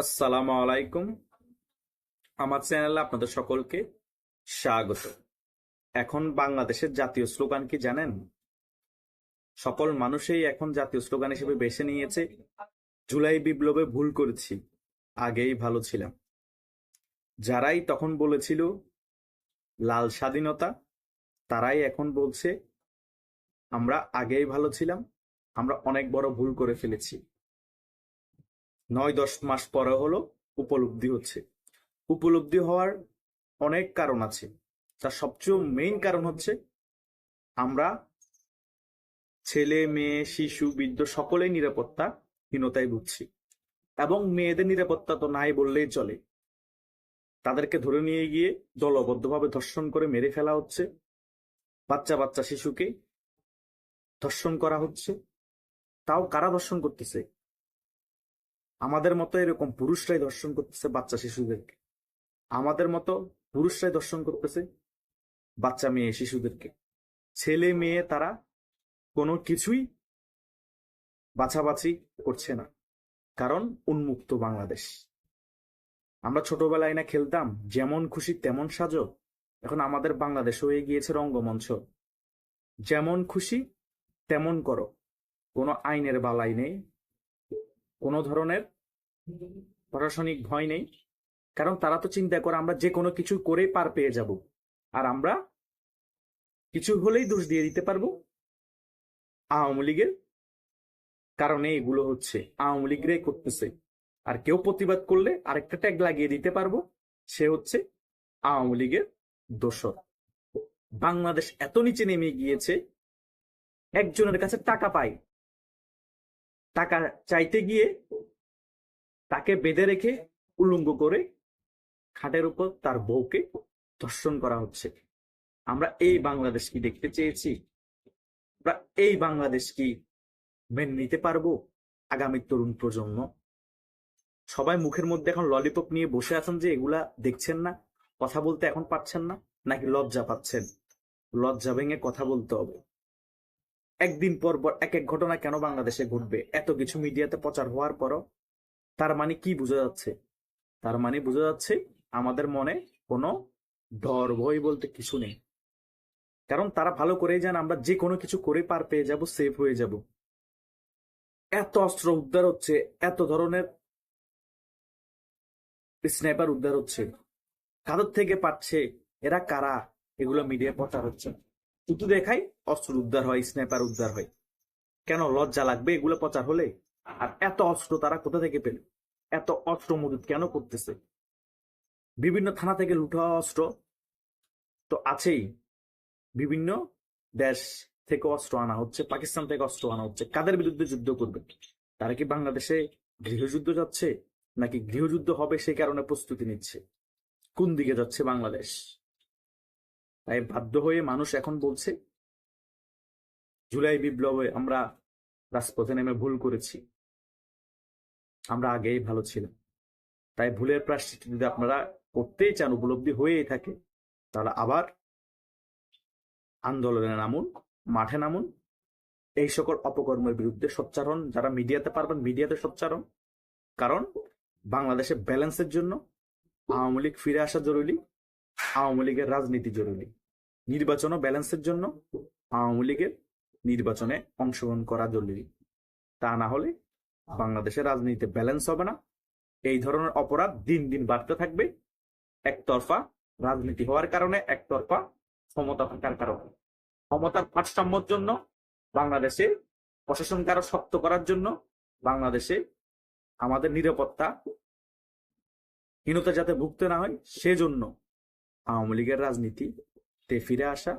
আসসালামু আলাইকুম। আমার চ্যানেলে আপনাদের সকলকে স্বাগত। এখন বাংলাদেশের জাতীয় স্লোগান কি জানেন? সকল মানুষই এখন জাতীয় স্লোগান হিসেবে বেছে নিয়েছে। জুলাই বিপ্লবে ভুল করেছি, আগেই ভালো ছিলাম। যারাই তখন বলেছিল লাল স্বাধীনতা, তারাই এখন বলছে, আমরা আগেই ভালো ছিলাম, আমরা অনেক বড় ভুল করে ফেলেছি। নয় দশ মাস পরে হলো উপলব্ধি হচ্ছে। উপলব্ধি হওয়ার অনেক কারণ আছে। তার সবচেয়ে মেইন কারণ হচ্ছে আমরা ছেলে, মেয়ে, শিশু, বৃদ্ধ সকলেই নিরাপত্তা হীনতায় ভুগছি এবং মেয়েদের নিরাপত্তা তো নাই বললেই চলে। তাদেরকে ধরে নিয়ে গিয়ে দলবদ্ধভাবে ধর্ষণ করে মেরে ফেলা হচ্ছে। বাচ্চা বাচ্চা শিশুকে ধর্ষণ করা হচ্ছে। তাও কারা ধর্ষণ করতেছে? আমাদের মতো এরকম পুরুষরাই দর্শন করতেছে বাচ্চা শিশুদেরকে। আমাদের মতো পুরুষরাই দর্শন করতেছে বাচ্চা মেয়ে শিশুদেরকে। ছেলে মেয়ে তারা কোনো কিছুই বাছাবাছি করছে না, কারণ উন্মুক্ত বাংলাদেশ। আমরা ছোটবেলায় না খেলতাম, যেমন খুশি তেমন সাজো। এখন আমাদের বাংলাদেশ হয়ে গিয়েছে রঙ্গমঞ্চ। যেমন খুশি তেমন করো। কোনো আইনের বালাই নেই কোনো ধরনের প্রশাসনিক ভয় নেই। কারণ তারা তো চিন্তা করে আমরা যে কোনো কিছু করে পার পেয়ে যাব। আর আমরা কিছু হলেই দোষ দিয়ে দিতে পারব। আওয়ামী লীগের কারণে এগুলো হচ্ছে। আওয়ামী লীগরাই করতেছে। আর কেউ প্রতিবাদ করলে আরেকটা ট্যাগ লাগিয়ে দিতে পারব। সে হচ্ছে আওয়ামী লীগের দোষর। বাংলাদেশ এত নিচে নেমে গিয়েছে, একজনের কাছে টাকা পায় টাকা চাইতে গিয়ে তাকে বেঁধে রেখে উলঙ্গ করে খাটের উপর তার বউকে ধর্ষণ করা হচ্ছে। আমরা এই বাংলাদেশ কি দেখতে চেয়েছি? আমরা এই বাংলাদেশ কি মেনে নিতে পারব আগামী তরুণ প্রজন্ম? সবাই মুখের মধ্যে এখন ললিপপ নিয়ে বসে আছেন যে এগুলা দেখছেন না, কথা বলতে এখন পারছেন না, নাকি লজ্জা পাচ্ছেন? লজ্জা ভেঙে কথা বলতে হবে। একদিন পর পর এক এক ঘটনা কেন বাংলাদেশে ঘটবে? এত কিছু মিডিয়াতে প্রচার হওয়ার পরও তার মানে কি বোঝা যাচ্ছে? তার মানে বোঝা যাচ্ছে আমাদের মনে কোনো ডর, ভয় বলতে কিছু নেই। কারণ তারা ভালো করেই যান আমরা যে কোনো কিছু করে পার পেয়ে যাব সেফ হয়ে যাব। এত অস্ত্র উদ্ধার হচ্ছে, এত ধরনের স্নাইপার উদ্ধার হচ্ছে। কাদের থেকে পাচ্ছে? এরা কারা? এগুলো মিডিয়া প্রচার হচ্ছে। শুধু দেখাই, অস্ত্র উদ্ধার হয়, স্নাইপার উদ্ধার হয়। কেন লজ্জা লাগবে এগুলো প্রচার হলে? আর এত অস্ত্র তারা কোথা থেকে পেল? এত অস্ত্র মজুদ কেন করতেছে? বিভিন্ন থানা থেকে লুটা অস্ত্র তো আছেই। বিভিন্ন দেশ থেকে অস্ত্র আনা হচ্ছে, পাকিস্তান থেকে অস্ত্র আনা হচ্ছে। কাদের বিরুদ্ধে যুদ্ধ করবে? তারা কি বাংলাদেশে গৃহযুদ্ধ যাচ্ছে? নাকি গৃহযুদ্ধ হবে সেই কারণে প্রস্তুতি নিচ্ছে? কোন দিকে যাচ্ছে বাংলাদেশ? তাই বাধ্য হয়ে মানুষ এখন বলছে, জুলাই বিপ্লবে আমরা রাজপথে নেমে ভুল করেছি। আমরা আগেই ভালো ছিলাম। তাই ভুলের প্রাশ্চিত যদি আপনারা করতেই চান, উপলব্ধি হয়েই থাকে, তাহলে আবার আন্দোলনে নামুন, মাঠে নামুন। এই সকল অপকর্মের বিরুদ্ধে সোচ্চারণ, যারা মিডিয়াতে পারবেন, মিডিয়াতে সোচ্চারণ। কারণ বাংলাদেশে ব্যালেন্সের জন্য আওয়ামী লীগ ফিরে আসা জরুরি, আওয়ামী লীগের রাজনীতি জরুরি। নির্বাচনও ব্যালেন্সের জন্য আওয়ামী লীগের নির্বাচনে অংশগ্রহণ করা জরুরি। তা না হলে বাংলাদেশের রাজনীতিতে ব্যালেন্স হবে না। এই ধরনের অপরাধ দিন দিন বাড়তে থাকবে। একতরফা রাজনীতি হওয়ার কারণে একতরফা ক্ষমতা থাকার কারণে। ক্ষমতার ভারসাম্যর জন্য বাংলাদেশে প্রশাসনকে আরও শক্ত করার জন্য বাংলাদেশে আমাদের নিরাপত্তা হীনতা যাতে ভুগতে না হয়, সেজন্য আওয়ামী লীগের রাজনীতিতে ফিরে আসা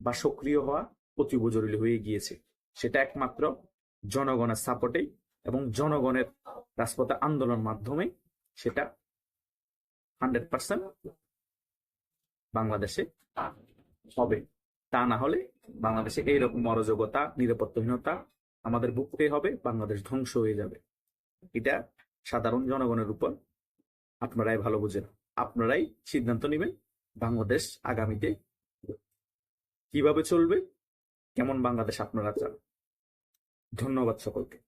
বা সক্রিয় হওয়া অতীব জরুরি হয়ে গিয়েছে। সেটা একমাত্র জনগণের সাপোর্টেই এবং জনগণের রাজপথে আন্দোলন মাধ্যমে সেটা হান্ড্রেড পার্সেন্ট বাংলাদেশে হবে। তা না হলে বাংলাদেশে এইরকম অরাজকতা, নিরাপত্তাহীনতা আমাদের ভুগতে হবে, বাংলাদেশ ধ্বংস হয়ে যাবে। এটা সাধারণ জনগণের উপর আপনারাই ভালো বুঝেন। আপনারাই সিদ্ধান্ত নেবেন বাংলাদেশ আগামীতে কীভাবে চলবে? কেমন বাংলাদেশ আপনারা চান? ধন্যবাদ সকলকে।